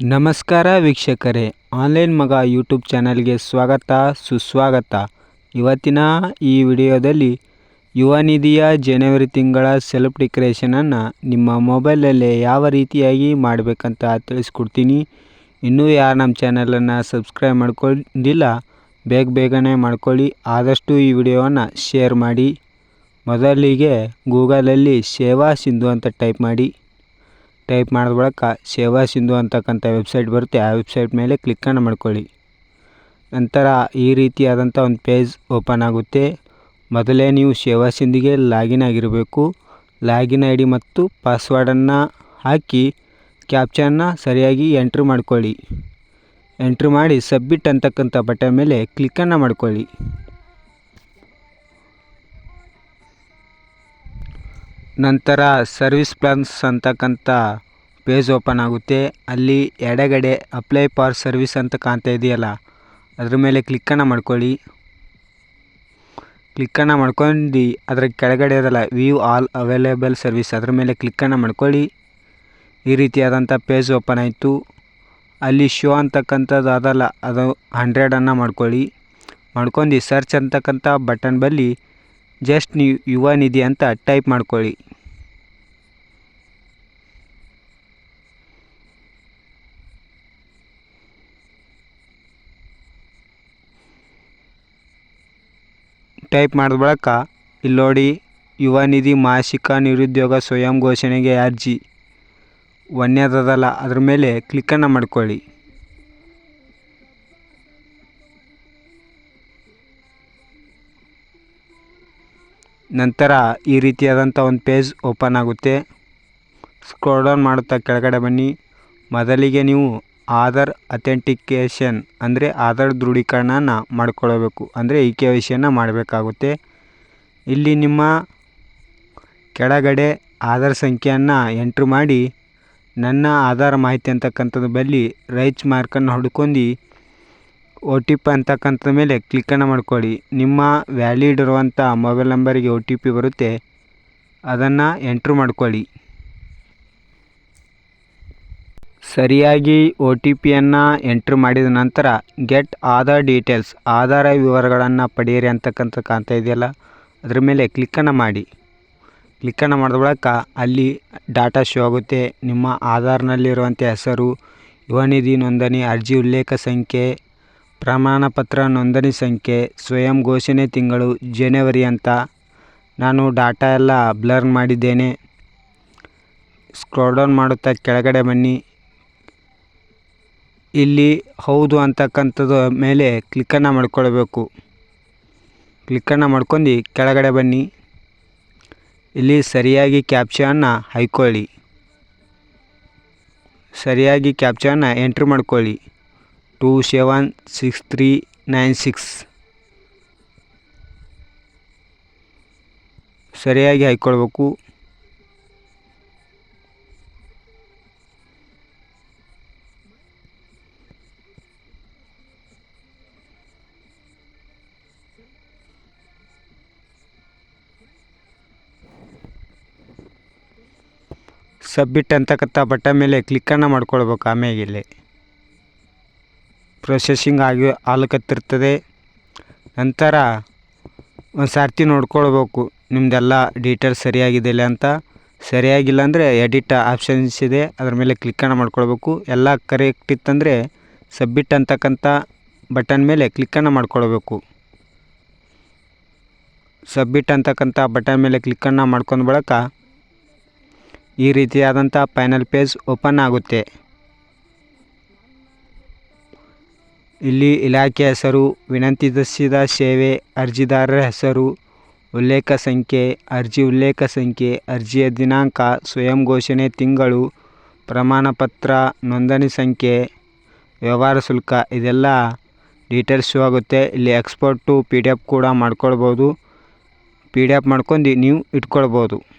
ನಮಸ್ಕಾರ ವೀಕ್ಷಕರೇ. ಆನ್ಲೈನ್ ಮಗ ಯೂಟ್ಯೂಬ್ ಚಾನಲ್ಗೆ ಸ್ವಾಗತ, ಸುಸ್ವಾಗತ. ಇವತ್ತಿನ ಈ ವಿಡಿಯೋದಲ್ಲಿ ಯುವ ನಿಧಿಯ ಜನವರಿ ತಿಂಗಳ ಸೆಲ್ಫ್ ಡಿಕ್ರೇಷನನ್ನು ನಿಮ್ಮ ಮೊಬೈಲಲ್ಲೇ ಯಾವ ರೀತಿಯಾಗಿ ಮಾಡಬೇಕಂತ ತಿಳಿಸ್ಕೊಡ್ತೀನಿ. ಇನ್ನೂ ಯಾರು ನಮ್ಮ ಚಾನಲನ್ನು ಸಬ್ಸ್ಕ್ರೈಬ್ ಮಾಡ್ಕೊಂಡಿಲ್ಲ, ಬೇಗ ಬೇಗನೆ ಮಾಡ್ಕೊಳ್ಳಿ. ಆದಷ್ಟು ಈ ವಿಡಿಯೋವನ್ನು ಶೇರ್ ಮಾಡಿ. ಮೊದಲಿಗೆ ಗೂಗಲಲ್ಲಿ ಸೇವಾ ಸಿಂಧು ಅಂತ ಟೈಪ್ ಮಾಡಿ. ಟೈಪ್ ಮಾಡಿದ ಬಳಿಕ ಸೇವಾ ಸಿಂಧು ಅಂತಕ್ಕಂಥ ವೆಬ್ಸೈಟ್ ಬರುತ್ತೆ. ಆ ವೆಬ್ಸೈಟ್ ಮೇಲೆ ಕ್ಲಿಕ್ಕನ್ನು ಮಾಡ್ಕೊಳ್ಳಿ. ನಂತರ ಈ ರೀತಿಯಾದಂಥ ಒಂದು ಪೇಜ್ ಓಪನ್ ಆಗುತ್ತೆ. ಮೊದಲೇ ನೀವು ಸೇವಾ ಸಿಂಧಿಗೆ ಲಾಗಿನ್ ಆಗಿರಬೇಕು. ಲಾಗಿನ್ ಐ ಡಿ ಮತ್ತು ಪಾಸ್ವರ್ಡನ್ನು ಹಾಕಿ ಕ್ಯಾಪ್ಚನ್ನ ಸರಿಯಾಗಿ ಎಂಟ್ರಿ ಮಾಡ್ಕೊಳ್ಳಿ. ಎಂಟ್ರಿ ಮಾಡಿ ಸಬ್ಮಿಟ್ ಅಂತಕ್ಕಂಥ ಬಟನ್ ಮೇಲೆ ಕ್ಲಿಕ್ಕನ್ನು ಮಾಡ್ಕೊಳ್ಳಿ. ನಂತರ ಸರ್ವಿಸ್ ಪ್ಲಾನ್ಸ್ ಅಂತಕ್ಕಂಥ ಪೇಜ್ ಓಪನ್ ಆಗುತ್ತೆ. ಅಲ್ಲಿ ಎಡಗಡೆ ಅಪ್ಲೈ ಫಾರ್ ಸರ್ವಿಸ್ ಅಂತ ಕಾಣ್ತಾ ಇದೆಯಲ್ಲ, ಅದ್ರ ಮೇಲೆ ಕ್ಲಿಕ್ಕನ್ನು ಮಾಡ್ಕೊಳ್ಳಿ. ಕ್ಲಿಕ್ಕನ್ನು ಮಾಡ್ಕೊಂಡು ಅದರ ಕೆಳಗಡೆ ಅದಲ್ಲ ವ್ಯೂ ಆಲ್ ಅವೈಲೇಬಲ್ ಸರ್ವಿಸ್, ಅದ್ರ ಮೇಲೆ ಕ್ಲಿಕ್ಕನ್ನು ಮಾಡ್ಕೊಳ್ಳಿ. ಈ ರೀತಿಯಾದಂಥ ಪೇಜ್ ಓಪನ್ ಆಯಿತು. ಅಲ್ಲಿ ಶೋ ಅಂತಕ್ಕಂಥದ್ದು ಅದಲ್ಲ ಅದು ಹಂಡ್ರೆಡನ್ನು ಮಾಡ್ಕೊಳ್ಳಿ. ಮಾಡ್ಕೊಂಡು ಸರ್ಚ್ ಅಂತಕ್ಕಂಥ ಬಟನ್ ಬಲ್ಲಿ ಜಸ್ಟ್ ನೀವು ಯುವ ನಿಧಿ ಅಂತ ಟೈಪ್ ಮಾಡ್ಕೊಳ್ಳಿ. ಟೈಪ್ ಮಾಡಿದ ಬಳಿಕ ಇಲ್ಲಿ ನೋಡಿ ಯುವ ನಿಧಿ ಮಾಸಿಕ ನಿರುದ್ಯೋಗ ಸ್ವಯಂ ಘೋಷಣೆಗೆ ಅರ್ಜಿ. ಒಂದೇದಲ್ಲ ಅದ್ರ ಮೇಲೆ ಕ್ಲಿಕ್ಕನ್ನು ಮಾಡ್ಕೊಳ್ಳಿ. ನಂತರ ಈ ರೀತಿಯಾದಂಥ ಒಂದು ಪೇಜ್ ಓಪನ್ ಆಗುತ್ತೆ. ಸ್ಕ್ರೋಲ್ ಡೌನ್ ಮಾಡುತ್ತಾ ಕೆಳಗಡೆ ಬನ್ನಿ. ಮೊದಲಿಗೆ ನೀವು ಆಧಾರ್ ಅಥೆಂಟಿಕೇಷನ್ ಅಂದರೆ ಆಧಾರ್ ದೃಢೀಕರಣನ ಮಾಡಿಕೊಳ್ಳಬೇಕು ಅಂದರೆ ಈ ಕೆ ವೈ ಮಾಡಬೇಕಾಗುತ್ತೆ. ಇಲ್ಲಿ ನಿಮ್ಮ ಕೆಳಗಡೆ ಆಧಾರ್ ಸಂಖ್ಯೆಯನ್ನು ಎಂಟ್ರಿ ಮಾಡಿ, ನನ್ನ ಆಧಾರ್ ಮಾಹಿತಿ ಅಂತಕ್ಕಂಥದ್ದು ಬಲ್ಲಿ ರೈಚ್ ಮಾರ್ಕನ್ನು ಹುಡ್ಕೊಂಡು ಒ ಟಿ ಪಿ ಕ್ಲಿಕ್ ಮೇಲೆ ಕ್ಲಿಕ್ಕನ್ನು ಮಾಡ್ಕೊಳ್ಳಿ. ನಿಮ್ಮ ವ್ಯಾಲಿಡ್ ಇರುವಂಥ ಮೊಬೈಲ್ ನಂಬರಿಗೆ ಒ ಟಿ ಪಿ ಬರುತ್ತೆ, ಅದನ್ನು ಎಂಟ್ರ್ ಮಾಡ್ಕೊಳ್ಳಿ. ಸರಿಯಾಗಿ ಒ ಟಿ ಪಿಯನ್ನು ಎಂಟ್ರ್ ಮಾಡಿದ ನಂತರ ಗೆಟ್ ಆಧಾರ್ ಡೀಟೇಲ್ಸ್, ಆಧಾರ ವಿವರಗಳನ್ನು ಪಡೆಯಿರಿ ಅಂತಕ್ಕಂಥ ಕಾಣ್ತಾ ಇದೆಯಲ್ಲ, ಅದ್ರ ಮೇಲೆ ಕ್ಲಿಕ್ಕನ್ನು ಮಾಡಿ. ಕ್ಲಿಕ್ಕನ್ನು ಮಾಡಿದ ಬಳಿಕ ಅಲ್ಲಿ ಡಾಟಾ ಶೋ ಆಗುತ್ತೆ, ನಿಮ್ಮ ಆಧಾರ್ನಲ್ಲಿರುವಂಥ ಹೆಸರು, ಯುವ ನಿಧಿ ನೋಂದಣಿ, ಅರ್ಜಿ ಉಲ್ಲೇಖ ಸಂಖ್ಯೆ ಪ್ರಮಾಣ ಪತ್ರ ನೋಂದಣಿ ಸಂಖ್ಯೆ ಸ್ವಯಂ ಘೋಷಣೆ ತಿಂಗಳು ಜನವರಿ ಅಂತ. ನಾನು ಡಾಟಾ ಎಲ್ಲ ಬ್ಲರ್ ಮಾಡಿದ್ದೇನೆ. ಸ್ಕ್ರೋಲ್ ಡೌನ್ ಮಾಡುತ್ತಾ ಕೆಳಗಡೆ ಬನ್ನಿ. ಇಲ್ಲಿ ಹೌದು ಅಂತಕ್ಕಂಥದ್ದು ಮೇಲೆ ಕ್ಲಿಕ್ಕನ್ನು ಮಾಡ್ಕೊಳ್ಬೇಕು. ಕ್ಲಿಕ್ಕನ್ನು ಮಾಡ್ಕೊಂಡು ಕೆಳಗಡೆ ಬನ್ನಿ. ಇಲ್ಲಿ ಸರಿಯಾಗಿ ಕ್ಯಾಪ್ಚನ್ನು ಹಾಯ್ಕೊಳ್ಳಿ. ಸರಿಯಾಗಿ ಕ್ಯಾಪ್ಚನ್ನು ಎಂಟ್ರಿ ಮಾಡ್ಕೊಳ್ಳಿ. Two seven six three nine six ಸರಿಯಾಗಿ ಹಾಯ್ಕೊಳ್ಬೇಕು ಸಬ್ಮಿಟ್ ಅಂತಕ್ಕಂಥ ಬಟನ್ ಮೇಲೆ ಕ್ಲಿಕ್ಕನ್ನು ಮಾಡ್ಕೊಳ್ಬೇಕು ಆಮೇಲೆ ಪ್ರೊಸೆಸಿಂಗ್ ಆಗಿ ಆಲಕತ್ತಿರ್ತದೆ. ನಂತರ ಒಂದು ಸರ್ತಿ ನೋಡ್ಕೊಳ್ಬೇಕು ನಿಮ್ಮದೆಲ್ಲ ಡೀಟೇಲ್ಸ್ ಸರಿಯಾಗಿದೆಯಲ್ಲ ಅಂತ. ಸರಿಯಾಗಿಲ್ಲ ಅಂದರೆ ಎಡಿಟ್ ಆಪ್ಷನ್ಸ್ ಇದೆ, ಅದ್ರ ಮೇಲೆ ಕ್ಲಿಕ್ಕನ್ನು ಮಾಡ್ಕೊಳ್ಬೇಕು. ಎಲ್ಲ ಕರೆಕ್ಟ್ ಇತ್ತಂದರೆ ಸಬ್ಮಿಟ್ ಅಂತಕ್ಕಂಥ ಬಟನ್ ಮೇಲೆ ಕ್ಲಿಕ್ಕನ್ನು ಮಾಡ್ಕೊಳ್ಬೇಕು. ಸಬ್ಮಿಟ್ ಅಂತಕ್ಕಂಥ ಬಟನ್ ಮೇಲೆ ಕ್ಲಿಕ್ಕನ್ನು ಮಾಡ್ಕೊಂಡ ಬಳಿಕ ಈ ರೀತಿಯಾದಂಥ ಫೈನಲ್ ಪೇಜ್ ಓಪನ್ ಆಗುತ್ತೆ. ಇಲ್ಲಿ ಇಲಾಖೆ ಹೆಸರು ವಿನಂತಿಸಿದ ಸೇವೆ, ಅರ್ಜಿದಾರರ ಹೆಸರು, ಉಲ್ಲೇಖ ಸಂಖ್ಯೆ, ಅರ್ಜಿ ಉಲ್ಲೇಖ ಸಂಖ್ಯೆ, ಅರ್ಜಿಯ ದಿನಾಂಕ, ಸ್ವಯಂ ಘೋಷಣೆ ತಿಂಗಳು ಪ್ರಮಾಣಪತ್ರ ನೋಂದಣಿ ಸಂಖ್ಯೆ, ವ್ಯವಹಾರ ಶುಲ್ಕ ಇದೆಲ್ಲ ಡೀಟೇಲ್ಸ್ ಶೋ ಆಗುತ್ತೆ. ಇಲ್ಲಿ export to P D F ಕೂಡ ಮಾಡ್ಕೊಳ್ಬೋದು. ಪಿ ಡಿ ಎಫ್ ಮಾಡ್ಕೊಂಡು ನೀವು ಇಟ್ಕೊಳ್ಬೋದು.